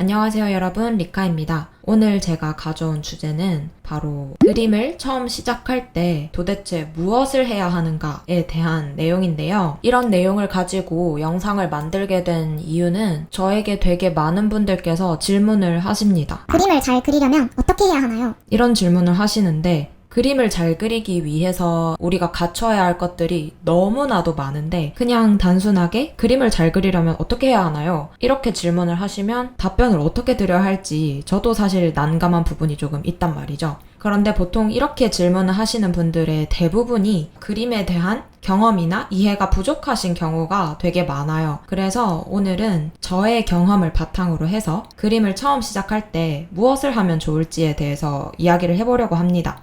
안녕하세요 여러분 리카입니다. 오늘 제가 가져온 주제는 바로 그림을 처음 시작할 때 도대체 무엇을 해야 하는가에 대한 내용인데요. 이런 내용을 가지고 영상을 만들게 된 이유는 저에게 되게 많은 분들께서 질문을 하십니다. 그림을 잘 그리려면 어떻게 해야 하나요? 이런 질문을 하시는데 그림을 잘 그리기 위해서 우리가 갖춰야 할 것들이 너무나도 많은데 그냥 단순하게 그림을 잘 그리려면 어떻게 해야 하나요? 이렇게 질문을 하시면 답변을 어떻게 드려야 할지 저도 사실 난감한 부분이 조금 있단 말이죠. 그런데 보통 이렇게 질문을 하시는 분들의 대부분이 그림에 대한 경험이나 이해가 부족하신 경우가 되게 많아요. 그래서 오늘은 저의 경험을 바탕으로 해서 그림을 처음 시작할 때 무엇을 하면 좋을지에 대해서 이야기를 해보려고 합니다.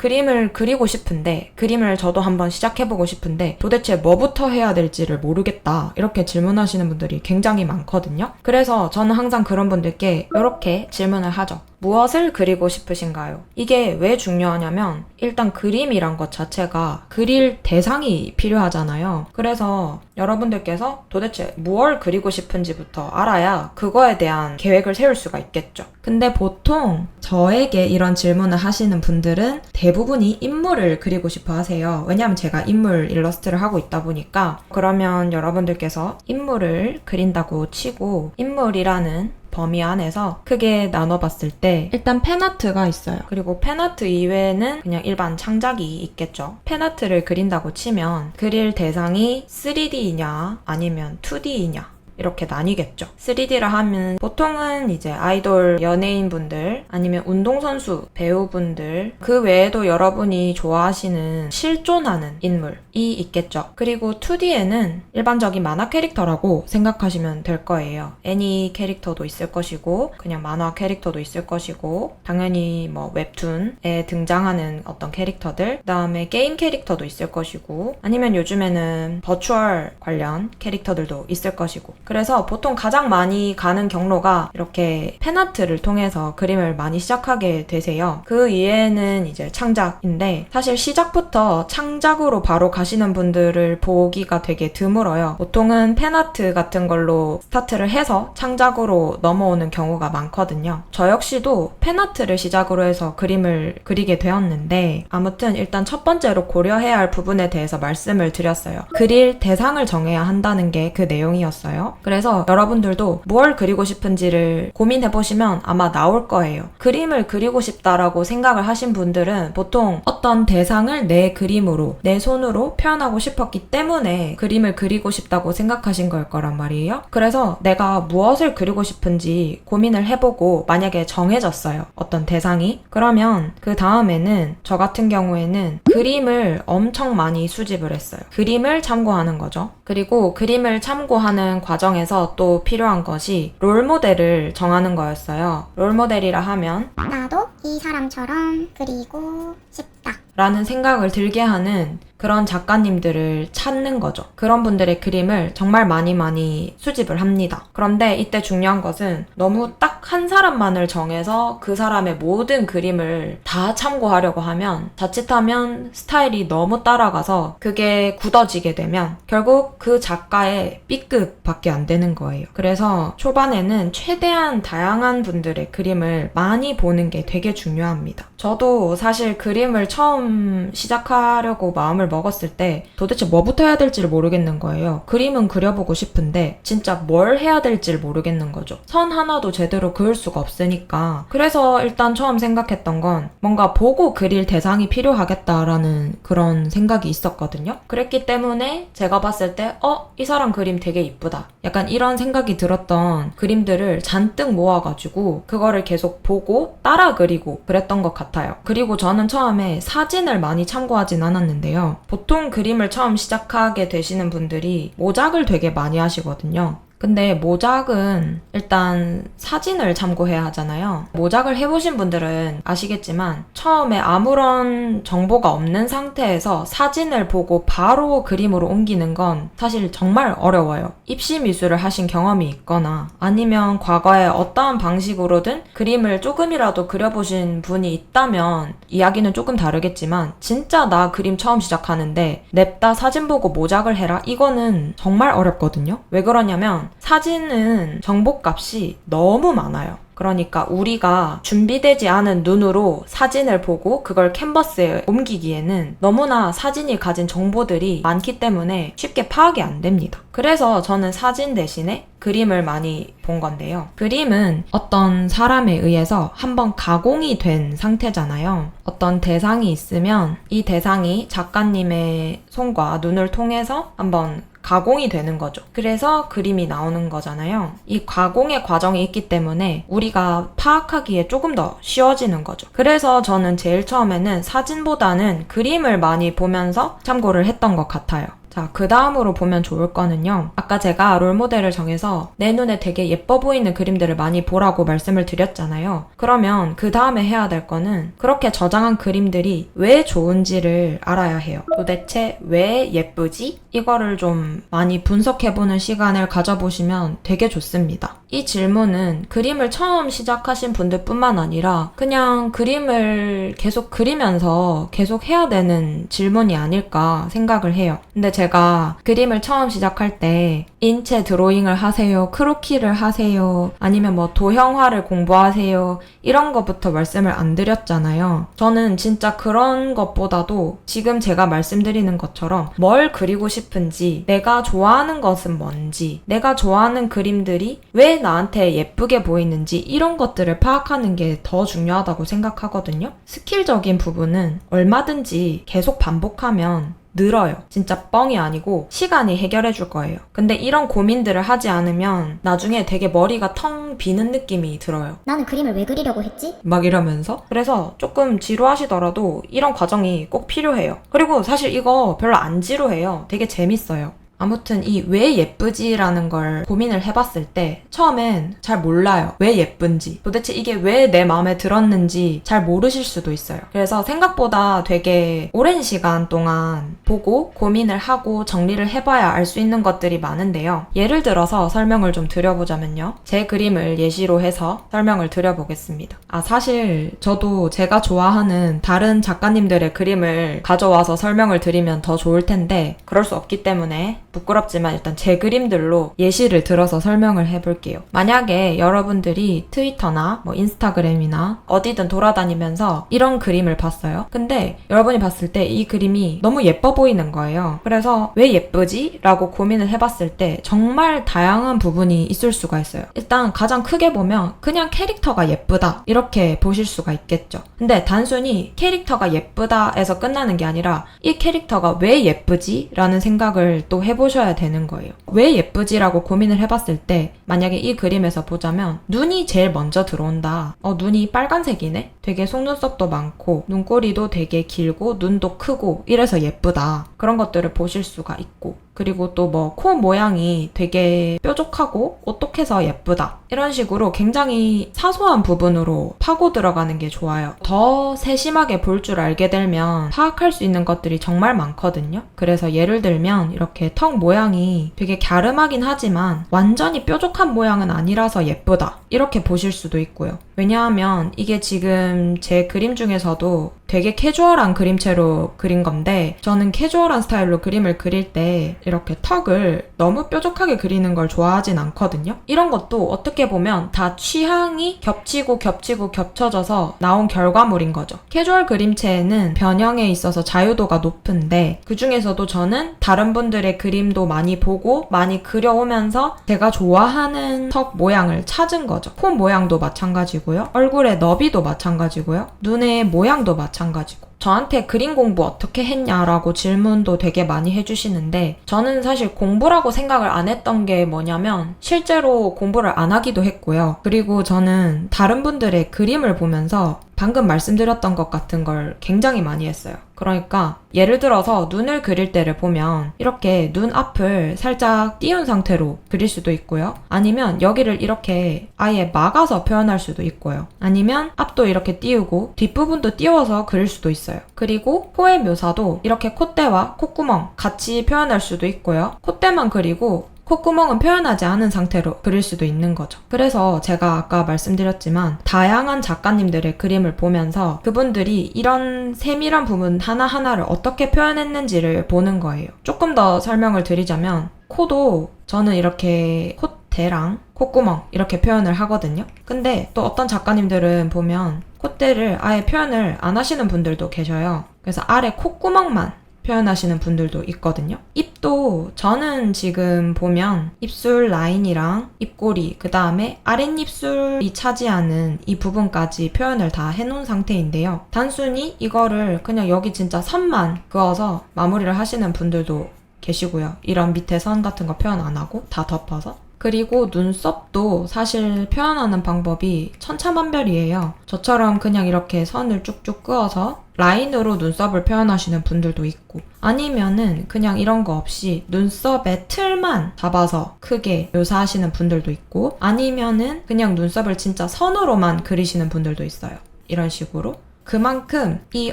그림을 그리고 싶은데, 그림을 저도 한번 시작해보고 싶은데, 도대체 뭐부터 해야 될지를 모르겠다. 이렇게 질문하시는 분들이 굉장히 많거든요. 그래서 저는 항상 그런 분들께 이렇게 질문을 하죠. 무엇을 그리고 싶으신가요? 이게 왜 중요하냐면, 일단 그림이란 것 자체가 그릴 대상이 필요하잖아요. 그래서 여러분들께서 도대체 무엇을 그리고 싶은지부터 알아야 그거에 대한 계획을 세울 수가 있겠죠. 근데 보통 저에게 이런 질문을 하시는 분들은 대부분이 인물을 그리고 싶어 하세요. 왜냐하면 제가 인물 일러스트를 하고 있다 보니까 그러면 여러분들께서 인물을 그린다고 치고 인물이라는 범위 안에서 크게 나눠봤을 때 일단 펜아트가 있어요. 그리고 펜아트 이외에는 그냥 일반 창작이 있겠죠. 펜아트를 그린다고 치면 그릴 대상이 3D이냐 아니면 2D이냐 이렇게 나뉘겠죠. 3D라 하면 보통은 이제 아이돌 연예인분들 아니면 운동선수 배우분들 그 외에도 여러분이 좋아하시는 실존하는 인물이 있겠죠. 그리고 2D에는 일반적인 만화 캐릭터라고 생각하시면 될 거예요. 애니 캐릭터도 있을 것이고 그냥 만화 캐릭터도 있을 것이고 당연히 뭐 웹툰에 등장하는 어떤 캐릭터들 그다음에 게임 캐릭터도 있을 것이고 아니면 요즘에는 버추얼 관련 캐릭터들도 있을 것이고 그래서 보통 가장 많이 가는 경로가 이렇게 펜아트를 통해서 그림을 많이 시작하게 되세요. 그 이외에는 이제 창작인데 사실 시작부터 창작으로 바로 가시는 분들을 보기가 되게 드물어요. 보통은 펜아트 같은 걸로 스타트를 해서 창작으로 넘어오는 경우가 많거든요. 저 역시도 펜아트를 시작으로 해서 그림을 그리게 되었는데 아무튼 일단 첫 번째로 고려해야 할 부분에 대해서 말씀을 드렸어요. 그릴 대상을 정해야 한다는 게 그 내용이었어요. 그래서 여러분들도 뭘 그리고 싶은지를 고민해 보시면 아마 나올 거예요. 그림을 그리고 싶다라고 생각을 하신 분들은 보통 어떤 대상을 내 그림으로, 내 손으로 표현하고 싶었기 때문에 그림을 그리고 싶다고 생각하신 걸 거란 말이에요. 그래서 내가 무엇을 그리고 싶은지 고민을 해보고 만약에 정해졌어요. 어떤 대상이. 그러면 그 다음에는 저 같은 경우에는 그림을 엄청 많이 수집을 했어요. 그림을 참고하는 거죠. 그리고 그림을 참고하는 과정 에서 또 필요한 것이 롤모델을 정하는 거였어요. 롤모델이라 하면 나도 이 사람처럼 그리고 싶다. 라는 생각을 들게 하는 그런 작가님들을 찾는 거죠. 그런 분들의 그림을 정말 많이 많이 수집을 합니다. 그런데 이때 중요한 것은 너무 딱 한 사람만을 정해서 그 사람의 모든 그림을 다 참고하려고 하면 자칫하면 스타일이 너무 따라가서 그게 굳어지게 되면 결국 그 작가의 B급 밖에 안 되는 거예요. 그래서 초반에는 최대한 다양한 분들의 그림을 많이 보는 게 되게 중요합니다. 저도 사실 그림을 처음 시작하려고 마음을 먹었을 때 도대체 뭐부터 해야 될지를 모르겠는 거예요. 그림은 그려보고 싶은데 진짜 뭘 해야 될지를 모르겠는 거죠. 선 하나도 제대로 그을 수가 없으니까. 그래서 일단 처음 생각했던 건 뭔가 보고 그릴 대상이 필요하겠다라는 그런 생각이 있었거든요. 그랬기 때문에 제가 봤을 때, 어, 이 사람 그림 되게 이쁘다. 약간 이런 생각이 들었던 그림들을 잔뜩 모아가지고 그거를 계속 보고 따라 그리고 그랬던 것 같아요. 그리고 저는 처음에 사진을 많이 참고하진 않았는데요. 보통 그림을 처음 시작하게 되시는 분들이 모작을 되게 많이 하시거든요. 근데 모작은 일단 사진을 참고해야 하잖아요. 모작을 해보신 분들은 아시겠지만 처음에 아무런 정보가 없는 상태에서 사진을 보고 바로 그림으로 옮기는 건 사실 정말 어려워요. 입시 미술을 하신 경험이 있거나 아니면 과거에 어떠한 방식으로든 그림을 조금이라도 그려보신 분이 있다면 이야기는 조금 다르겠지만 진짜 나 그림 처음 시작하는데 냅다 사진 보고 모작을 해라? 이거는 정말 어렵거든요. 왜 그러냐면 사진은 정보값이 너무 많아요. 그러니까 우리가 준비되지 않은 눈으로 사진을 보고 그걸 캔버스에 옮기기에는 너무나 사진이 가진 정보들이 많기 때문에 쉽게 파악이 안 됩니다. 그래서 저는 사진 대신에 그림을 많이 본 건데요. 그림은 어떤 사람에 의해서 한번 가공이 된 상태잖아요. 어떤 대상이 있으면 이 대상이 작가님의 손과 눈을 통해서 한번 가공이 되는 거죠. 그래서 그림이 나오는 거잖아요. 이 가공의 과정이 있기 때문에 우리가 파악하기에 조금 더 쉬워지는 거죠. 그래서 저는 제일 처음에는 사진보다는 그림을 많이 보면서 참고를 했던 것 같아요. 자, 그 다음으로 보면 좋을 거는요. 아까 제가 롤모델을 정해서 내 눈에 되게 예뻐 보이는 그림들을 많이 보라고 말씀을 드렸잖아요. 그러면 그 다음에 해야 될 거는 그렇게 저장한 그림들이 왜 좋은지를 알아야 해요. 도대체 왜 예쁘지? 이거를 좀 많이 분석해보는 시간을 가져보시면 되게 좋습니다. 이 질문은 그림을 처음 시작하신 분들뿐만 아니라 그냥 그림을 계속 그리면서 계속 해야 되는 질문이 아닐까 생각을 해요. 근데 제가 그림을 처음 시작할 때 인체 드로잉을 하세요, 크로키를 하세요, 아니면 뭐 도형화를 공부하세요, 이런 것부터 말씀을 안 드렸잖아요. 저는 진짜 그런 것보다도 지금 제가 말씀드리는 것처럼 뭘 그리고 싶은지, 내가 좋아하는 것은 뭔지, 내가 좋아하는 그림들이 왜 나한테 예쁘게 보이는지 이런 것들을 파악하는 게 더 중요하다고 생각하거든요. 스킬적인 부분은 얼마든지 계속 반복하면 늘어요. 진짜 뻥이 아니고 시간이 해결해 줄 거예요. 근데 이런 고민들을 하지 않으면 나중에 되게 머리가 텅 비는 느낌이 들어요. 나는 그림을 왜 그리려고 했지? 막 이러면서 그래서 조금 지루하시더라도 이런 과정이 꼭 필요해요. 그리고 사실 이거 별로 안 지루해요. 되게 재밌어요. 아무튼 이 왜 예쁘지라는 걸 고민을 해봤을 때 처음엔 잘 몰라요. 왜 예쁜지. 도대체 이게 왜 내 마음에 들었는지 잘 모르실 수도 있어요. 그래서 생각보다 되게 오랜 시간 동안 보고 고민을 하고 정리를 해봐야 알 수 있는 것들이 많은데요. 예를 들어서 설명을 좀 드려보자면요. 제 그림을 예시로 해서 설명을 드려보겠습니다. 아, 사실 저도 제가 좋아하는 다른 작가님들의 그림을 가져와서 설명을 드리면 더 좋을 텐데 그럴 수 없기 때문에 부끄럽지만 일단 제 그림들로 예시를 들어서 설명을 해볼게요. 만약에 여러분들이 트위터나 뭐 인스타그램이나 어디든 돌아다니면서 이런 그림을 봤어요. 근데 여러분이 봤을 때 이 그림이 너무 예뻐 보이는 거예요. 그래서 왜 예쁘지? 라고 고민을 해봤을 때 정말 다양한 부분이 있을 수가 있어요. 일단 가장 크게 보면 그냥 캐릭터가 예쁘다. 이렇게 보실 수가 있겠죠. 근데 단순히 캐릭터가 예쁘다에서 끝나는 게 아니라 이 캐릭터가 왜 예쁘지? 라는 생각을 또 해보 셔야 되는 거예요. 왜 예쁘지라고 고민을 해봤을 때 만약에 이 그림에서 보자면 눈이 제일 먼저 들어온다. 어, 눈이 빨간색이네? 되게 속눈썹도 많고 눈꼬리도 되게 길고 눈도 크고 이래서 예쁘다. 그런 것들을 보실 수가 있고 그리고 또 뭐 코 모양이 되게 뾰족하고 오똑해서 예쁘다. 이런 식으로 굉장히 사소한 부분으로 파고 들어가는 게 좋아요. 더 세심하게 볼 줄 알게 되면 파악할 수 있는 것들이 정말 많거든요. 그래서 예를 들면 이렇게 턱 모양이 되게 갸름하긴 하지만 완전히 뾰족한 모양은 아니라서 예쁘다. 이렇게 보실 수도 있고요. 왜냐하면 이게 지금 제 그림 중에서도 되게 캐주얼한 그림체로 그린 건데 저는 캐주얼한 스타일로 그림을 그릴 때 이렇게 턱을 너무 뾰족하게 그리는 걸 좋아하진 않거든요. 이런 것도 어떻게 보면 다 취향이 겹치고 겹치고 겹쳐져서 나온 결과물인 거죠. 캐주얼 그림체에는 변형에 있어서 자유도가 높은데 그 중에서도 저는 다른 분들의 그림도 많이 보고 많이 그려오면서 제가 좋아하는 턱 모양을 찾은 거죠. 코 모양도 마찬가지고요. 얼굴의 너비도 마찬가지고요. 눈의 모양도 마찬가지고. 저한테 그림 공부 어떻게 했냐라고 질문도 되게 많이 해주시는데 저는 사실 공부라고 생각을 안 했던 게 뭐냐면 실제로 공부를 안 하기도 했고요. 그리고 저는 다른 분들의 그림을 보면서 방금 말씀드렸던 것 같은 걸 굉장히 많이 했어요. 그러니까 예를 들어서 눈을 그릴 때를 보면 이렇게 눈 앞을 살짝 띄운 상태로 그릴 수도 있고요. 아니면 여기를 이렇게 아예 막아서 표현할 수도 있고요. 아니면 앞도 이렇게 띄우고 뒷부분도 띄워서 그릴 수도 있어요. 그리고 코의 묘사도 이렇게 콧대와 콧구멍 같이 표현할 수도 있고요. 콧대만 그리고 콧구멍은 표현하지 않은 상태로 그릴 수도 있는 거죠. 그래서 제가 아까 말씀드렸지만 다양한 작가님들의 그림을 보면서 그분들이 이런 세밀한 부분 하나하나를 어떻게 표현했는지를 보는 거예요. 조금 더 설명을 드리자면 코도 저는 이렇게 콧대랑 콧구멍 이렇게 표현을 하거든요. 근데 또 어떤 작가님들은 보면 콧대를 아예 표현을 안 하시는 분들도 계셔요. 그래서 아래 콧구멍만 표현하시는 분들도 있거든요. 입도 저는 지금 보면 입술 라인이랑 입꼬리, 그 다음에 아랫입술이 차지하는 이 부분까지 표현을 다 해놓은 상태인데요. 단순히 이거를 그냥 여기 진짜 선만 그어서 마무리를 하시는 분들도 계시고요. 이런 밑에 선 같은 거 표현 안 하고 다 덮어서. 그리고 눈썹도 사실 표현하는 방법이 천차만별이에요. 저처럼 그냥 이렇게 선을 쭉쭉 그어서 라인으로 눈썹을 표현하시는 분들도 있고 아니면은 그냥 이런 거 없이 눈썹의 틀만 잡아서 크게 묘사하시는 분들도 있고 아니면은 그냥 눈썹을 진짜 선으로만 그리시는 분들도 있어요. 이런 식으로. 그만큼 이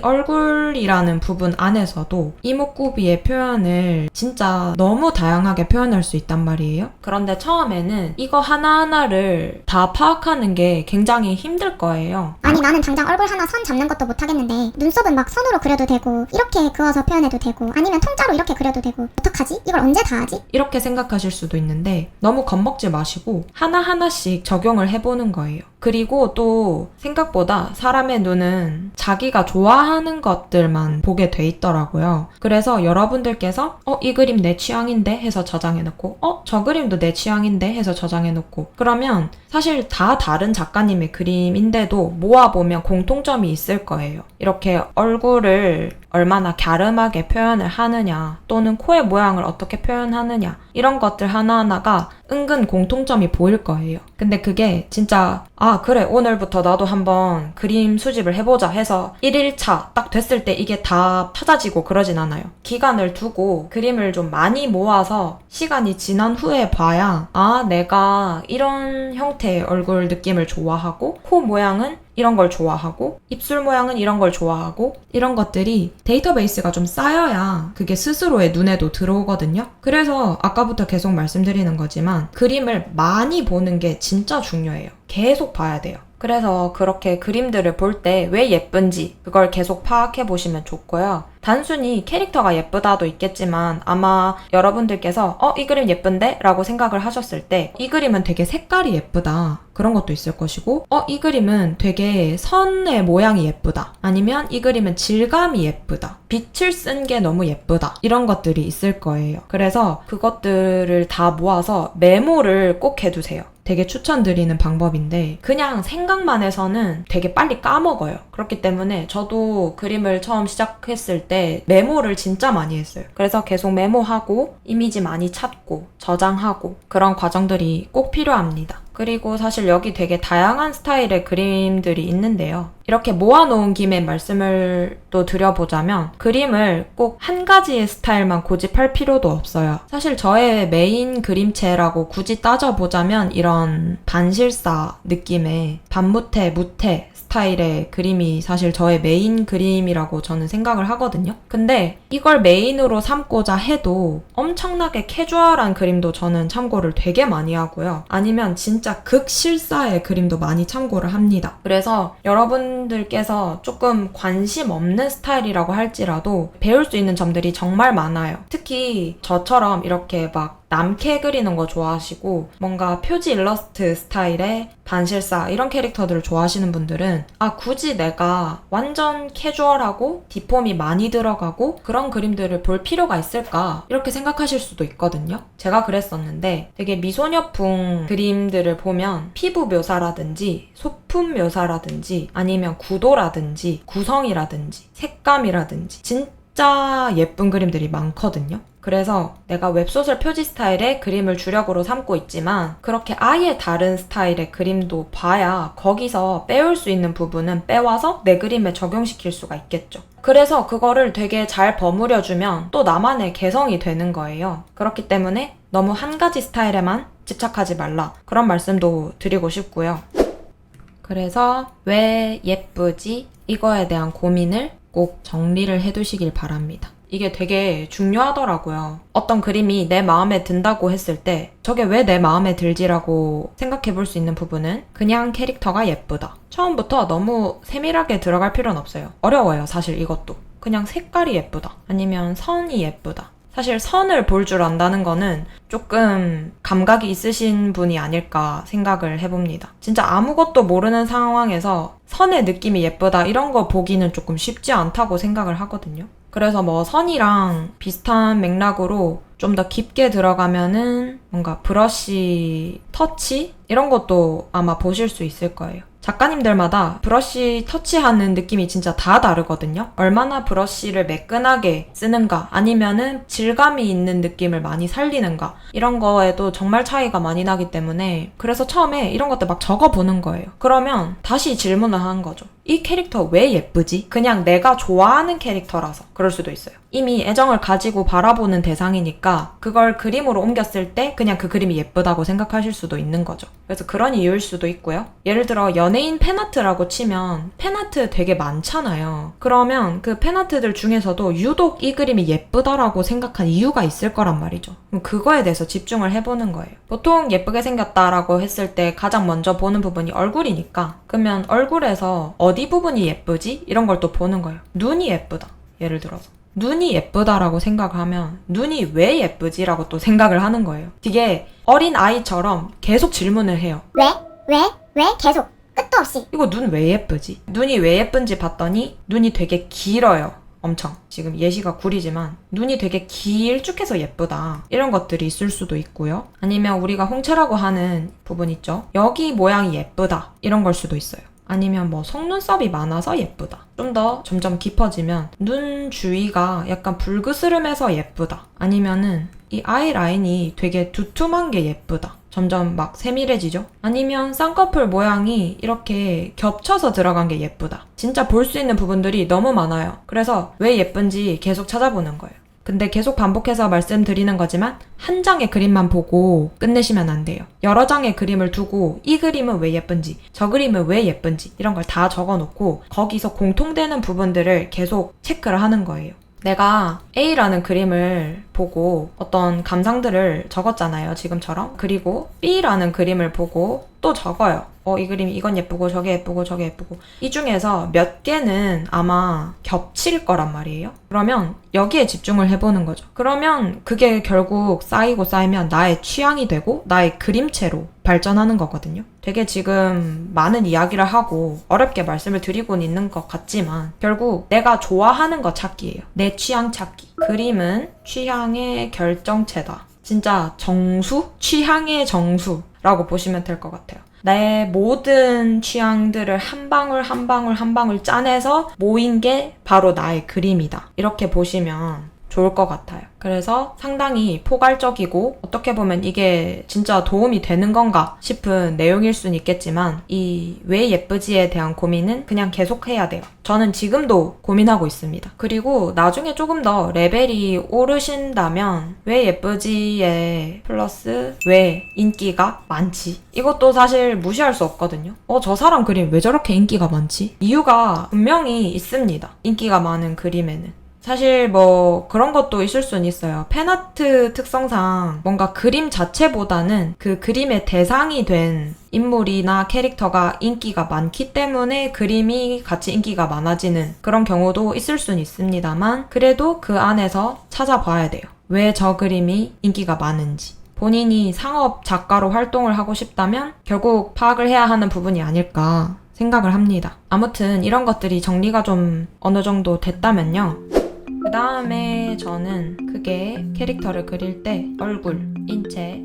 얼굴이라는 부분 안에서도 이목구비의 표현을 진짜 너무 다양하게 표현할 수 있단 말이에요. 그런데 처음에는 이거 하나하나를 다 파악하는 게 굉장히 힘들 거예요. 아니 나는 당장 얼굴 하나 선 잡는 것도 못하겠는데 눈썹은 막 선으로 그려도 되고 이렇게 그어서 표현해도 되고 아니면 통짜로 이렇게 그려도 되고 어떡하지? 이걸 언제 다 하지? 이렇게 생각하실 수도 있는데 너무 겁먹지 마시고 하나하나씩 적용을 해보는 거예요. 그리고 또 생각보다 사람의 눈은 자기가 좋아하는 것들만 보게 돼 있더라고요. 그래서 여러분들께서 어, 이 그림 내 취향인데 해서 저장해 놓고 어, 저 그림도 내 취향인데 해서 저장해 놓고 그러면 사실 다 다른 작가님의 그림인데도 모아보면 공통점이 있을 거예요. 이렇게 얼굴을 얼마나 갸름하게 표현을 하느냐, 또는 코의 모양을 어떻게 표현하느냐, 이런 것들 하나하나가 은근 공통점이 보일 거예요. 근데 그게 진짜, 아, 그래, 오늘부터 나도 한번 그림 수집을 해보자 해서 1일차 딱 됐을 때 이게 다 찾아지고 그러진 않아요. 기간을 두고 그림을 좀 많이 모아서 시간이 지난 후에 봐야, 아, 내가 이런 형태의 얼굴 느낌을 좋아하고, 코 모양은 이런 걸 좋아하고 입술 모양은 이런 걸 좋아하고 이런 것들이 데이터베이스가 좀 쌓여야 그게 스스로의 눈에도 들어오거든요. 그래서 아까부터 계속 말씀드리는 거지만 그림을 많이 보는 게 진짜 중요해요. 계속 봐야 돼요. 그래서 그렇게 그림들을 볼 때 왜 예쁜지 그걸 계속 파악해 보시면 좋고요. 단순히 캐릭터가 예쁘다도 있겠지만 아마 여러분들께서 어, 이 그림 예쁜데? 라고 생각을 하셨을 때 이 그림은 되게 색깔이 예쁘다. 그런 것도 있을 것이고 어, 이 그림은 되게 선의 모양이 예쁘다. 아니면 이 그림은 질감이 예쁘다. 빛을 쓴 게 너무 예쁘다. 이런 것들이 있을 거예요. 그래서 그것들을 다 모아서 메모를 꼭 해두세요. 되게 추천드리는 방법인데 그냥 생각만 해서는 되게 빨리 까먹어요. 그렇기 때문에 저도 그림을 처음 시작했을 때 메모를 진짜 많이 했어요. 그래서 계속 메모하고 이미지 많이 찾고 저장하고 그런 과정들이 꼭 필요합니다. 그리고 사실 여기 되게 다양한 스타일의 그림들이 있는데요. 이렇게 모아놓은 김에 말씀을 또 드려보자면 그림을 꼭 한 가지의 스타일만 고집할 필요도 없어요. 사실 저의 메인 그림체라고 굳이 따져보자면 이런 반실사 느낌의 반무태, 무태 스타일의 그림이 사실 저의 메인 그림이라고 저는 생각을 하거든요. 근데 이걸 메인으로 삼고자 해도 엄청나게 캐주얼한 그림도 저는 참고를 되게 많이 하고요. 아니면 진짜 극실사의 그림도 많이 참고를 합니다. 그래서 여러분들께서 조금 관심 없는 스타일이라고 할지라도 배울 수 있는 점들이 정말 많아요. 특히 저처럼 이렇게 막 남캐 그리는 거 좋아하시고 뭔가 표지 일러스트 스타일의 반실사 이런 캐릭터들을 좋아하시는 분들은 아 굳이 내가 완전 캐주얼하고 디폼이 많이 들어가고 그런 그림들을 볼 필요가 있을까 이렇게 생각하실 수도 있거든요. 제가 그랬었는데 되게 미소녀풍 그림들을 보면 피부 묘사라든지 소품 묘사라든지 아니면 구도라든지 구성이라든지 색감이라든지 진짜 예쁜 그림들이 많거든요. 그래서 내가 웹소설 표지 스타일의 그림을 주력으로 삼고 있지만 그렇게 아예 다른 스타일의 그림도 봐야 거기서 빼올 수 있는 부분은 빼와서 내 그림에 적용시킬 수가 있겠죠. 그래서 그거를 되게 잘 버무려주면 또 나만의 개성이 되는 거예요. 그렇기 때문에 너무 한 가지 스타일에만 집착하지 말라. 그런 말씀도 드리고 싶고요. 그래서 왜 예쁘지? 이거에 대한 고민을 꼭 정리를 해두시길 바랍니다. 이게 되게 중요하더라고요. 어떤 그림이 내 마음에 든다고 했을 때 저게 왜 내 마음에 들지라고 생각해 볼 수 있는 부분은 그냥 캐릭터가 예쁘다. 처음부터 너무 세밀하게 들어갈 필요는 없어요. 어려워요, 사실 이것도. 그냥 색깔이 예쁘다. 아니면 선이 예쁘다. 사실 선을 볼 줄 안다는 거는 조금 감각이 있으신 분이 아닐까 생각을 해봅니다. 진짜 아무것도 모르는 상황에서 선의 느낌이 예쁘다 이런 거 보기는 조금 쉽지 않다고 생각을 하거든요. 그래서 뭐 선이랑 비슷한 맥락으로 좀 더 깊게 들어가면은 뭔가 브러쉬 터치 이런 것도 아마 보실 수 있을 거예요. 작가님들마다 브러쉬 터치하는 느낌이 진짜 다 다르거든요. 얼마나 브러쉬를 매끈하게 쓰는가, 아니면은 질감이 있는 느낌을 많이 살리는가, 이런 거에도 정말 차이가 많이 나기 때문에, 그래서 처음에 이런 것들 막 적어보는 거예요. 그러면 다시 질문을 하는 거죠. 이 캐릭터 왜 예쁘지? 그냥 내가 좋아하는 캐릭터라서 그럴 수도 있어요. 이미 애정을 가지고 바라보는 대상이니까 그걸 그림으로 옮겼을 때 그냥 그 그림이 예쁘다고 생각하실 수도 있는 거죠. 그래서 그런 이유일 수도 있고요. 예를 들어 연예인 팬아트라고 치면 팬아트 되게 많잖아요. 그러면 그 팬아트들 중에서도 유독 이 그림이 예쁘다라고 생각한 이유가 있을 거란 말이죠. 그거에 대해서 집중을 해보는 거예요. 보통 예쁘게 생겼다라고 했을 때 가장 먼저 보는 부분이 얼굴이니까 그러면 얼굴에서 어디 부분이 예쁘지? 이런 걸 또 보는 거예요. 눈이 예쁘다. 예를 들어서. 눈이 예쁘다라고 생각하면 눈이 왜 예쁘지라고 또 생각을 하는 거예요. 되게 어린 아이처럼 계속 질문을 해요. 왜? 왜? 왜? 계속. 끝도 없이. 이거 눈 왜 예쁘지? 눈이 왜 예쁜지 봤더니 눈이 되게 길어요. 엄청. 지금 예시가 구리지만 눈이 되게 길쭉해서 예쁘다. 이런 것들이 있을 수도 있고요. 아니면 우리가 홍채라고 하는 부분 있죠. 여기 모양이 예쁘다. 이런 걸 수도 있어요. 아니면 뭐 속눈썹이 많아서 예쁘다. 좀 더 점점 깊어지면 눈 주위가 약간 붉으스름해서 예쁘다. 아니면은 이 아이라인이 되게 두툼한 게 예쁘다. 점점 막 세밀해지죠? 아니면 쌍꺼풀 모양이 이렇게 겹쳐서 들어간 게 예쁘다. 진짜 볼 수 있는 부분들이 너무 많아요. 그래서 왜 예쁜지 계속 찾아보는 거예요. 근데 계속 반복해서 말씀드리는 거지만 한 장의 그림만 보고 끝내시면 안 돼요. 여러 장의 그림을 두고 이 그림은 왜 예쁜지, 저 그림은 왜 예쁜지 이런 걸 다 적어 놓고 거기서 공통되는 부분들을 계속 체크를 하는 거예요. 내가 A라는 그림을 보고 어떤 감상들을 적었잖아요, 지금처럼. 그리고 B라는 그림을 보고 또 적어요. 어, 이 그림 이건 예쁘고 저게 예쁘고 저게 예쁘고. 이 중에서 몇 개는 아마 겹칠 거란 말이에요. 그러면 여기에 집중을 해보는 거죠. 그러면 그게 결국 쌓이고 쌓이면 나의 취향이 되고 나의 그림체로 발전하는 거거든요. 되게 지금 많은 이야기를 하고 어렵게 말씀을 드리고는 있는 것 같지만 결국 내가 좋아하는 거 찾기예요. 내 취향 찾기. 그림은 취향의 결정체다. 진짜 정수? 취향의 정수라고 보시면 될 것 같아요. 내 모든 취향들을 한 방울 한 방울 한 방울 짜내서 모인 게 바로 나의 그림이다. 이렇게 보시면 좋을 것 같아요. 그래서 상당히 포괄적이고 어떻게 보면 이게 진짜 도움이 되는 건가 싶은 내용일 수는 있겠지만 이 왜 예쁘지에 대한 고민은 그냥 계속해야 돼요. 저는 지금도 고민하고 있습니다. 그리고 나중에 조금 더 레벨이 오르신다면 왜 예쁘지에 플러스 왜 인기가 많지 이것도 사실 무시할 수 없거든요. 어 저 사람 그림 왜 저렇게 인기가 많지? 이유가 분명히 있습니다. 인기가 많은 그림에는. 사실 뭐 그런 것도 있을 수는 있어요. 팬아트 특성상 뭔가 그림 자체보다는 그 그림의 대상이 된 인물이나 캐릭터가 인기가 많기 때문에 그림이 같이 인기가 많아지는 그런 경우도 있을 수는 있습니다만 그래도 그 안에서 찾아봐야 돼요. 왜 저 그림이 인기가 많은지. 본인이 상업 작가로 활동을 하고 싶다면 결국 파악을 해야 하는 부분이 아닐까 생각을 합니다. 아무튼 이런 것들이 정리가 좀 어느 정도 됐다면요. 그 다음에 저는 크게 캐릭터를 그릴 때 얼굴, 인체,